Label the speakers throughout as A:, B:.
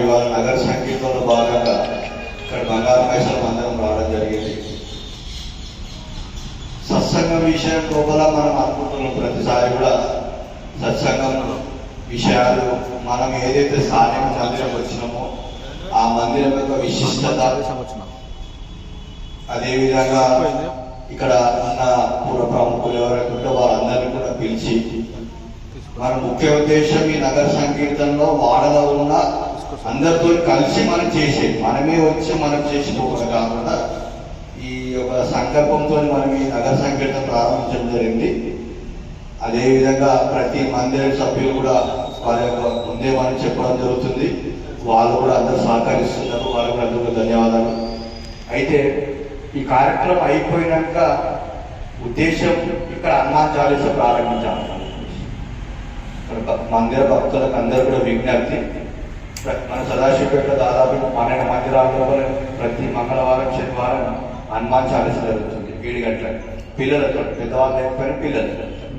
A: ఇవాళ నగర సంగీతంలో భాగంగా ఇక్కడ బంగారు మైసలు మందిరం రావడం జరిగింది. సత్సంగం విషయం లోపల మనం అనుకుంటున్నాం. ప్రతిసారి కూడా సత్సంగం విషయాలు మనం ఏదైతే స్థానిక మందిరం వచ్చినామో ఆ మందిరం యొక్క విశిష్టత అదేవిధంగా ఇక్కడ ఉన్న పూర్వ ప్రముఖులు ఎవరైతే ఉంటే వారందరినీ కూడా పిలిచి మన ముఖ్య ఉద్దేశం ఈ నగర సంకీర్తనలో వాడలో ఉన్న అందరితో కలిసి మనం చేసేది మనమే వచ్చి మనం చేసిపోవడం కాకుండా ఈ యొక్క సంకల్పంతో మనం ఈ నగర సంకీర్తన ప్రారంభించడం జరిగింది. అదేవిధంగా ప్రతి మందిర సభ్యులు కూడా వారి యొక్క ముందే మనం చెప్పడం జరుగుతుంది. వాళ్ళు కూడా అందరూ సహకరిస్తున్నారు వాళ్ళకు కూడా అందరికీ ధన్యవాదాలు. అయితే ఈ కార్యక్రమం అయిపోయినాక ఉద్దేశం ఇక్కడ అన్నా చాలీస ప్రారంభించాలి. మందిర భక్తులకు అందరూ కూడా విజ్ఞప్తి. మన సదాశివపేట దాదాపు పన్నెండు మంది కూడా ప్రతి మంగళవారం శనివారం హనుమాన్ చాలీస జరుగుతుంది. ఏడు గంటల పిల్లలతో పెద్దవాళ్ళు లేకపోయినా పిల్లలు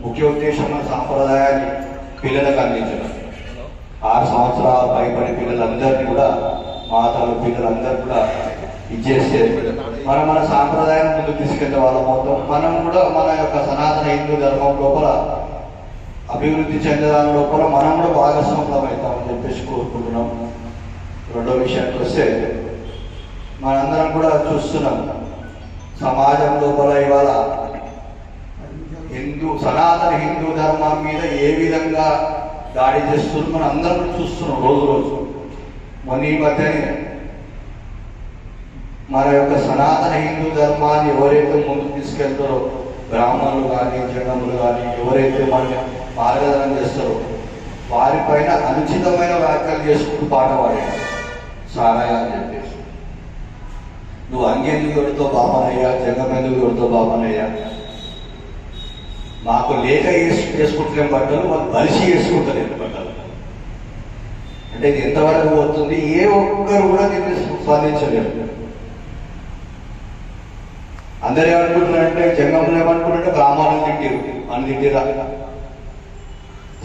A: ముఖ్య ఉద్దేశం మన సాంప్రదాయాన్ని పిల్లలకు అందించడం. ఆరు సంవత్సరాల పైబడి పిల్లలందరినీ కూడా మాతలు పిల్లలందరూ కూడా ఇచ్చేస్తే మనం మన సాంప్రదాయం ముందు తీసుకెళ్ళే వాళ్ళ మొత్తం మనం కూడా మన యొక్క సనాతన హిందూ ధర్మం లోపల అభివృద్ధి చెందడానికి లోపల మనం కూడా భాగస్వాములం అవుతామని చెప్పేసి కోరుకుంటున్నాం. రెండో విషయానికి వస్తే మనందరం కూడా చూస్తున్నాం సమాజం లోపల ఇవాళ హిందూ సనాతన హిందూ ధర్మం మీద ఏ విధంగా దాడి చేస్తున్నారు మనం అందరం చూస్తున్నాం రోజు రోజు. మొన్న ఈ మధ్యనే మన యొక్క సనాతన హిందూ ధర్మాన్ని ఎవరైతే ముందుకు తీసుకెళ్తారో బ్రాహ్మణులు కానీ జనములు కానీ ఎవరైతే మన మార్గదర్శనం చేస్తారు. వారిపైన అనుచితమైన వ్యాఖ్యలు చేసుకుంటూ పాట పాడారు సారాయ అని చెప్పేసి నువ్వు అంగెందుకు కొడుతో బాపనయ్యా జంగమెందుకు కొడుతో బాబనయ్యా మాకు లేక వేసు వేసుకుంటున్నాం బట్టలు మాకు బలిసి వేసుకుంటలేరు బట్టలు అంటే ఇది ఎంతవరకు పోతుంది? ఏ ఒక్కరు కూడా దీన్ని స్పందించలేరు. అందరు ఏమనుకుంటున్నారంటే జంగంలో ఏమనుకుంటుంటే బ్రాహ్మణులు తిట్టిరు అని తిట్టిరా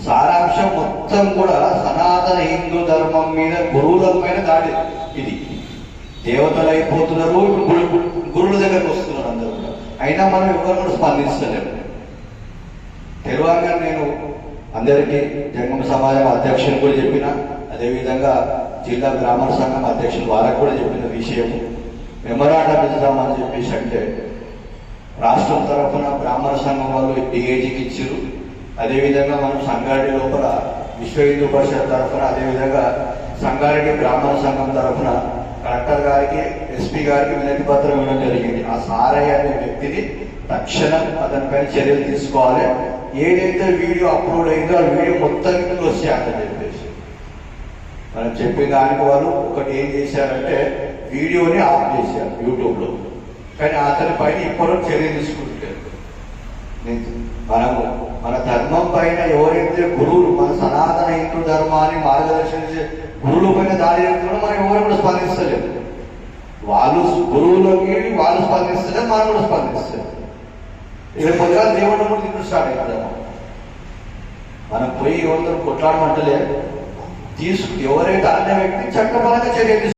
A: సారాంశం మొత్తం కూడా సనాతన హిందూ ధర్మం మీద గురువుల పైన దాడి. ఇది దేవతలు అయిపోతున్నారు ఇప్పుడు గురువుల దగ్గరకు వస్తున్నారు అందరూ కూడా. అయినా మనం ఎవరు కూడా స్పందిస్తలేము నేను అందరికీ జంగమ సమాజం అధ్యక్షులు కూడా చెప్పిన అదేవిధంగా జిల్లా గ్రామ సంఘం అధ్యక్షులు వారికి కూడా చెప్పిన విషయం మెమరాండం ఇద్దామని చెప్పేసి అంటే రాష్ట్రం తరఫున బ్రాహ్మణ సంఘం వాళ్ళు డిఏజీకి ఇచ్చారు అదేవిధంగా మనం సంగారెడ్డి లోపల విశ్వ హిందూ పరిషత్ తరఫున అదేవిధంగా సంగారెడ్డి బ్రాహ్మణ సంఘం తరఫున కలెక్టర్ గారికి ఎస్పీ గారికి వినతి పత్రం ఇవ్వడం జరిగింది. ఆ సారయ్య అనే వ్యక్తిని తక్షణం అతనిపైన చర్యలు తీసుకోవాలి. ఏదైతే వీడియో అప్లోడ్ అయిందో ఆ వీడియో మొత్తం వచ్చాయని చెప్పేసి. మనం చెప్పిన దానికి వాళ్ళు ఒకటి ఏం చేశారంటే వీడియోని ఆఫ్ చేశారు యూట్యూబ్లో. కానీ అతని పైన ఇప్పటివరకు చర్య తీసుకుంటారు మనము మన ధర్మం పైన ఎవరైతే గురువులు మన సనాతన హిందూ ధర్మాన్ని మార్గదర్శనం చేసే గురువుల పైన దాడి చేస్తున్నారో మనం ఎవరు కూడా స్పందిస్తలేదు వాళ్ళు గురువులకి వాళ్ళు స్పందిస్తలేదు మనం కూడా స్పందిస్తలేదు ఇక్కడ పొద్దుగా దేవుడు కూడా తిప్పుడు స్టార్ట్ అవుతాము మనం పోయి ఎవరితో కొట్లాడమంటలే తీసుకు ఎవరైతే అన్న వ్యక్తి చట్టపరంగా చర్య